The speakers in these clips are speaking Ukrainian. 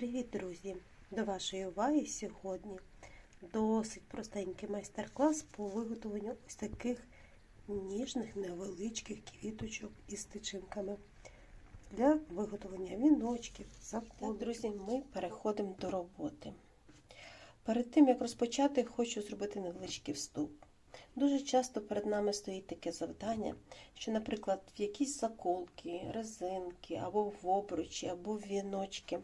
Привіт, друзі! До вашої уваги сьогодні досить простенький майстер-клас по виготовленню ось таких ніжних невеличких квіточок із тичинками для виготовлення віночків, заколок. Друзі, ми переходимо до роботи. Перед тим як розпочати, хочу зробити невеличкий вступ. Дуже часто перед нами стоїть таке завдання, що, наприклад, в якісь заколки, резинки, або в обручі, або в віночки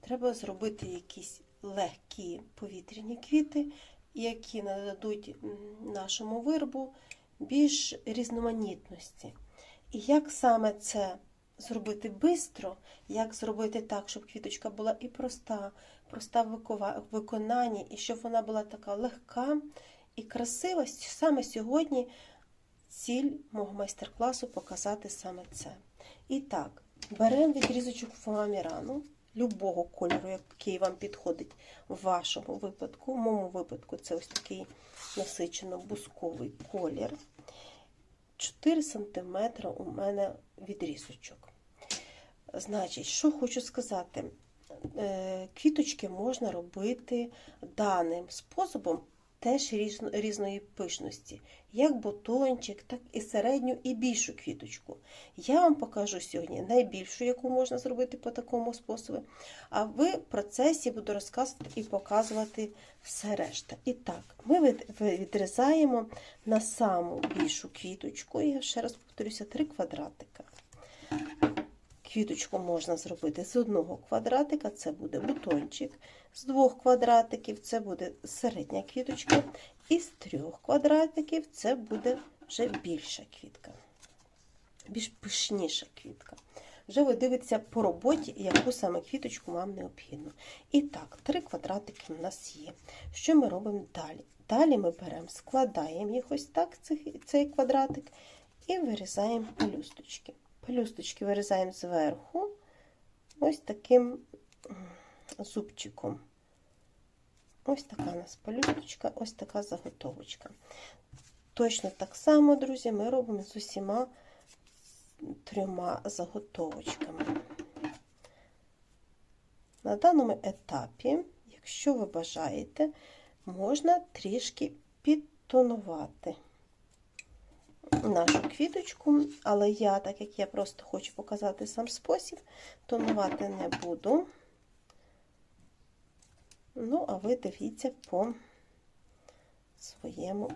треба зробити якісь легкі повітряні квіти, які нададуть нашому виробу більш різноманітності. І як саме це зробити швидко, як зробити так, щоб квіточка була і проста, проста в виконанні, і щоб вона була така легка і красива, саме сьогодні ціль мого майстер-класу показати саме це. І так, беремо відрізочок фоамірану, любого кольору, який вам підходить в вашому випадку. В моєму випадку це ось такий насичено-бусковий колір. 4 см у мене відрізочок. Значить, що хочу сказати, квіточки можна робити даним способом теж різної пишності, як бутончик, так і середню і більшу квіточку. Я вам покажу сьогодні найбільшу, яку можна зробити по такому способу. А в процесі буду розказувати і показувати все решта. І так, ми відрізаємо на саму більшу квіточку, я ще раз повторюся, 3 квадратика. Квіточку можна зробити з одного квадратика, це буде бутончик, з двох квадратиків це буде середня квіточка, і з трьох квадратиків це буде вже більша квітка, більш пишніша квітка. Вже ви дивитеся по роботі, яку саме квіточку вам необхідно. І так, три квадратики в нас є. Що ми робимо далі? Далі ми беремо, складаємо їх ось так, цей квадратик, і вирізаємо пелюсточки. Пелюсточки вирізаємо зверху ось таким зубчиком. Ось така у нас пелюсточка, ось така заготовочка. Точно так само, друзі, ми робимо з усіма трьома заготовочками. На даному етапі, якщо ви бажаєте, можна трішки підтонувати нашу квіточку, але я, так як я просто хочу показати сам спосіб, тонувати не буду. Ну, а ви дивіться по своєму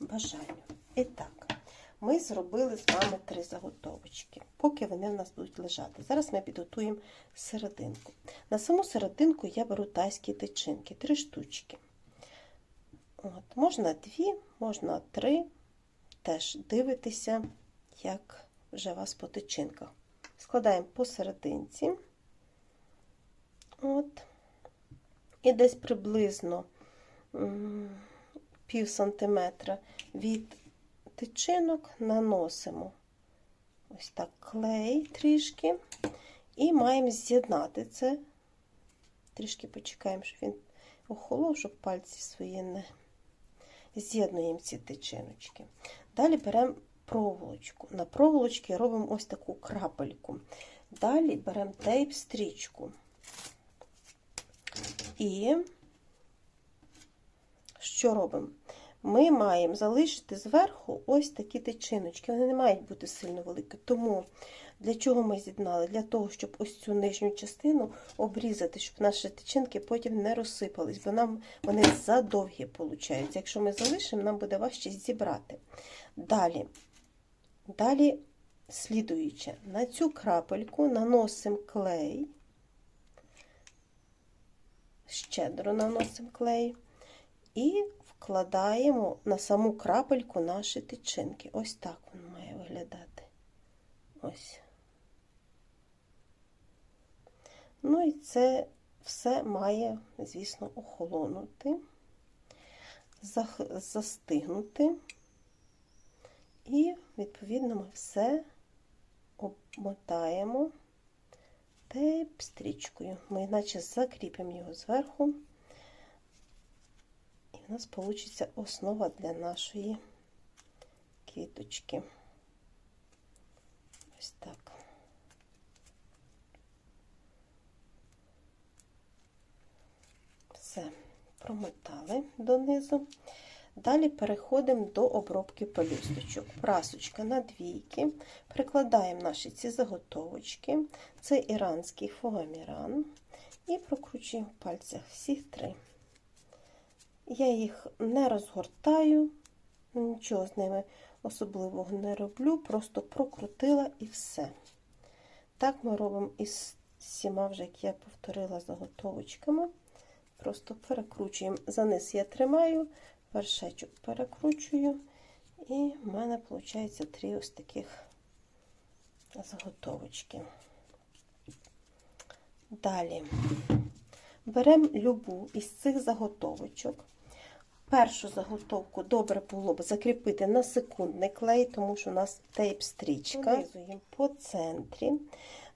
бажанню. І так, ми зробили з вами три заготовочки, поки вони в нас будуть лежати. Зараз ми підготуємо серединку. На саму серединку я беру тайські тичинки, три штучки. От, Можна дві, можна три. Теж дивитися, як вже у вас по тичинках. Складаємо посерединці. От. І десь приблизно пів сантиметра від тичинок наносимо ось так клей трішки, і маємо з'єднати це. Трішки почекаємо, щоб він охолов, щоб пальці свої не з'єднуємо ці тичиночки. Далі беремо проволочку. На проволочці робимо ось таку крапельку. Далі беремо тейп-стрічку. І що робимо? Ми маємо залишити зверху ось такі тичиночки. Вони не мають бути сильно великі. Тому для чого ми з'єднали? Для того, щоб ось цю нижню частину обрізати, щоб наші тичинки потім не розсипались, бо нам вони задовгі виходять. Якщо ми залишимо, нам буде важче зібрати. Далі, далі, слідуючи, на цю крапельку наносимо клей щедро наносимо клей і вкладаємо на саму крапельку наші тичинки. Ось так він має виглядати. Ось. Ну і це все має, звісно, охолонути, застигнути. І, відповідно, ми все обмотаємо тейп стрічкою. Ми наче закріпимо його зверху, і в нас вийде основа для нашої квіточки. Ось так. Все, промотали донизу. Далі переходимо до обробки пелюсточок. Прасочка на двійки. Прикладаємо наші ці заготовочки. Це іранський фуаміран. І прокручуємо в пальцях всі три. Я їх не розгортаю, нічого з ними особливого не роблю, просто прокрутила і все. Так ми робимо із всіма, вже, як я повторила, заготовочками. Просто перекручуємо. За низ я тримаю, вершечок перекручую, і в мене виходить три ось таких заготовочки. Далі беремо любу із цих заготовочок. Першу заготовку добре було б закріпити на секундний клей, тому що у нас тейп-стрічка. Вирізуємо по центрі,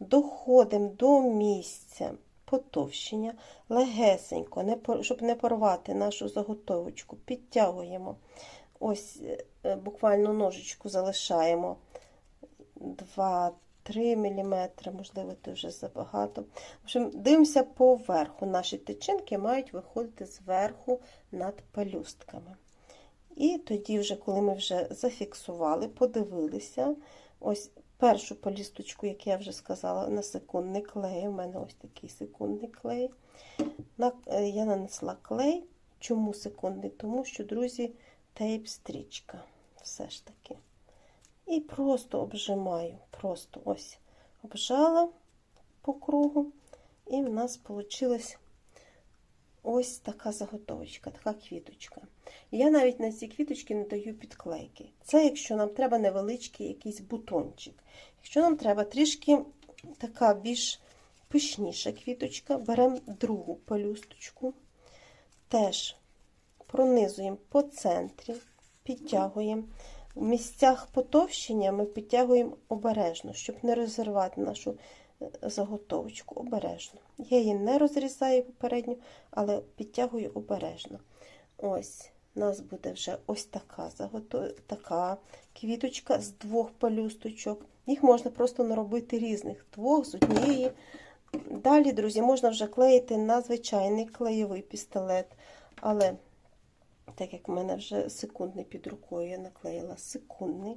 доходимо до місця потовщення, легесенько, щоб не порвати нашу заготовочку, підтягуємо. Ось е, буквально ножичку залишаємо 2 3 мм, можливо, це вже забагато. В общем, дивимося поверху. Наші тичинки мають виходити зверху над пелюстками. І тоді, вже, коли ми вже зафіксували, подивилися, ось першу полісточку, як я вже сказала, на секундний клей. У мене ось такий секундний клей. Е, я нанесла клей. Чому секундний? Тому що, друзі, тейп-стрічка. Все ж таки. І просто обжимаю, просто ось обжала по кругу, і в нас вийшла ось така заготовочка, така квіточка. Я навіть на ці квіточки не даю підклейки. Це якщо нам треба невеличкий якийсь бутончик. Якщо нам треба трішки така більш пишніша квіточка, беремо другу пелюсточку, теж пронизуємо по центрі, підтягуємо. В місцях потовщення ми підтягуємо обережно, щоб не розірвати нашу заготовочку обережно. Я її не розрізаю попередньо, але підтягую обережно. Ось, у нас буде вже ось така заготов... така квіточка з двох пелюсточок. Їх можна просто наробити різних, двох з однієї. Далі, друзі, можна вже клеїти на звичайний клеєвий пістолет. Але так як в мене вже секундний під рукою, я наклеїла секундний.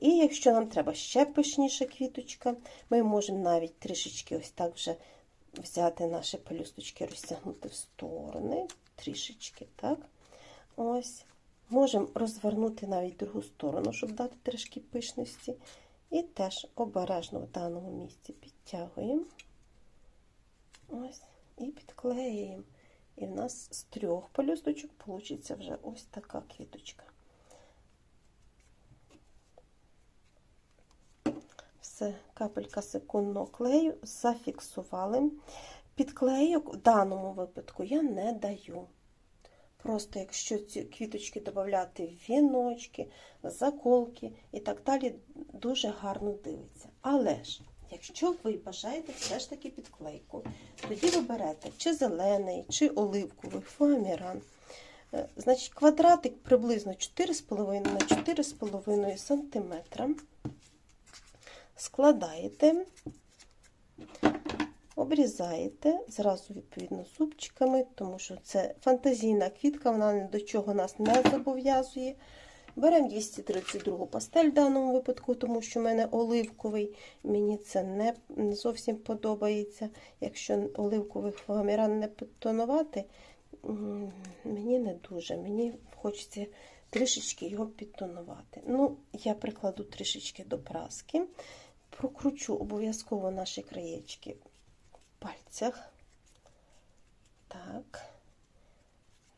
І якщо нам треба ще пишніша квіточка, ми можемо навіть трішечки ось так вже взяти наші пелюсточки, розтягнути в сторони, трішечки, так? Ось. Можемо розвернути навіть другу сторону, щоб дати трішки пишності. І теж обережно в даному місці підтягуємо. Ось, і підклеюємо. І в нас з трьох пелюсточок вийде вже ось така квіточка. Все, капелька секундного клею зафіксували. Підклейок в даному випадку я не даю. Просто, якщо ці квіточки додати в віночки, заколки і так далі, дуже гарно дивиться. Але ж Якщо ви бажаєте все ж таки підклейку, тоді ви берете чи зелений, чи оливковий фоаміран. Е, значить, квадратик приблизно 4,5 на 4,5 см. Складаєте, обрізаєте, зразу, відповідно, зубчиками, тому що це фантазійна квітка, вона ні до чого нас не зобов'язує. Беремо 232 пастель в даному випадку, тому що в мене оливковий, мені це не зовсім подобається. Якщо оливковий фоаміран не підтонувати, мені не дуже. Мені хочеться трішечки його підтонувати. Ну, я прикладу трішечки до праски, прокручу обов'язково наші краєчки в пальцях. Так,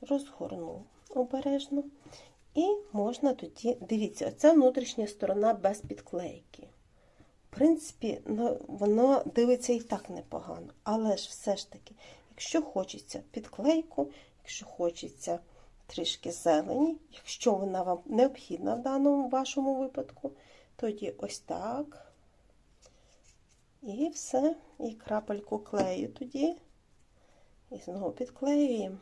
розгорну обережно. І можна тоді, дивіться, оця внутрішня сторона без підклейки. В принципі, ну, воно дивиться і так непогано. Але ж все ж таки, якщо хочеться підклейку, якщо хочеться трішки зелені, якщо вона вам необхідна в даному вашому випадку, тоді ось так. І все, і крапельку клею тоді. І знову підклеюємо.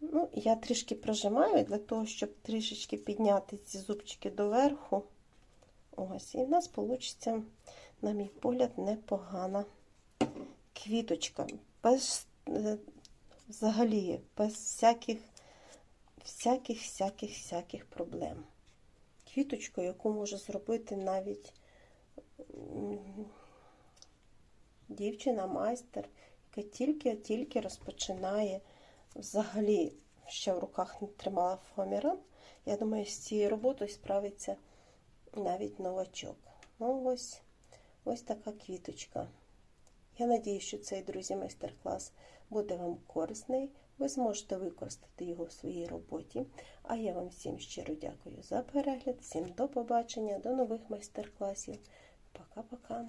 Ну, Я трішки прожимаю для того, щоб трішечки підняти ці зубчики доверху. Ось, І в нас вийде, на мій погляд, непогана квіточка. Без, е, взагалі без всяких, всяких, всяких, всяких проблем. Квіточку, яку може зробити навіть дівчина-майстер, яка тільки-тільки розпочинає взагалі ще в руках не тримала фоаміран. Я думаю, з цією роботою справиться навіть новачок. Ну, ось, ось така квіточка. Я надію, що цей, друзі, майстер-клас буде вам корисний. Ви зможете використати його в своїй роботі. А я вам всім щиро дякую за перегляд. Всім до побачення, до нових майстер-класів. Пока-пока.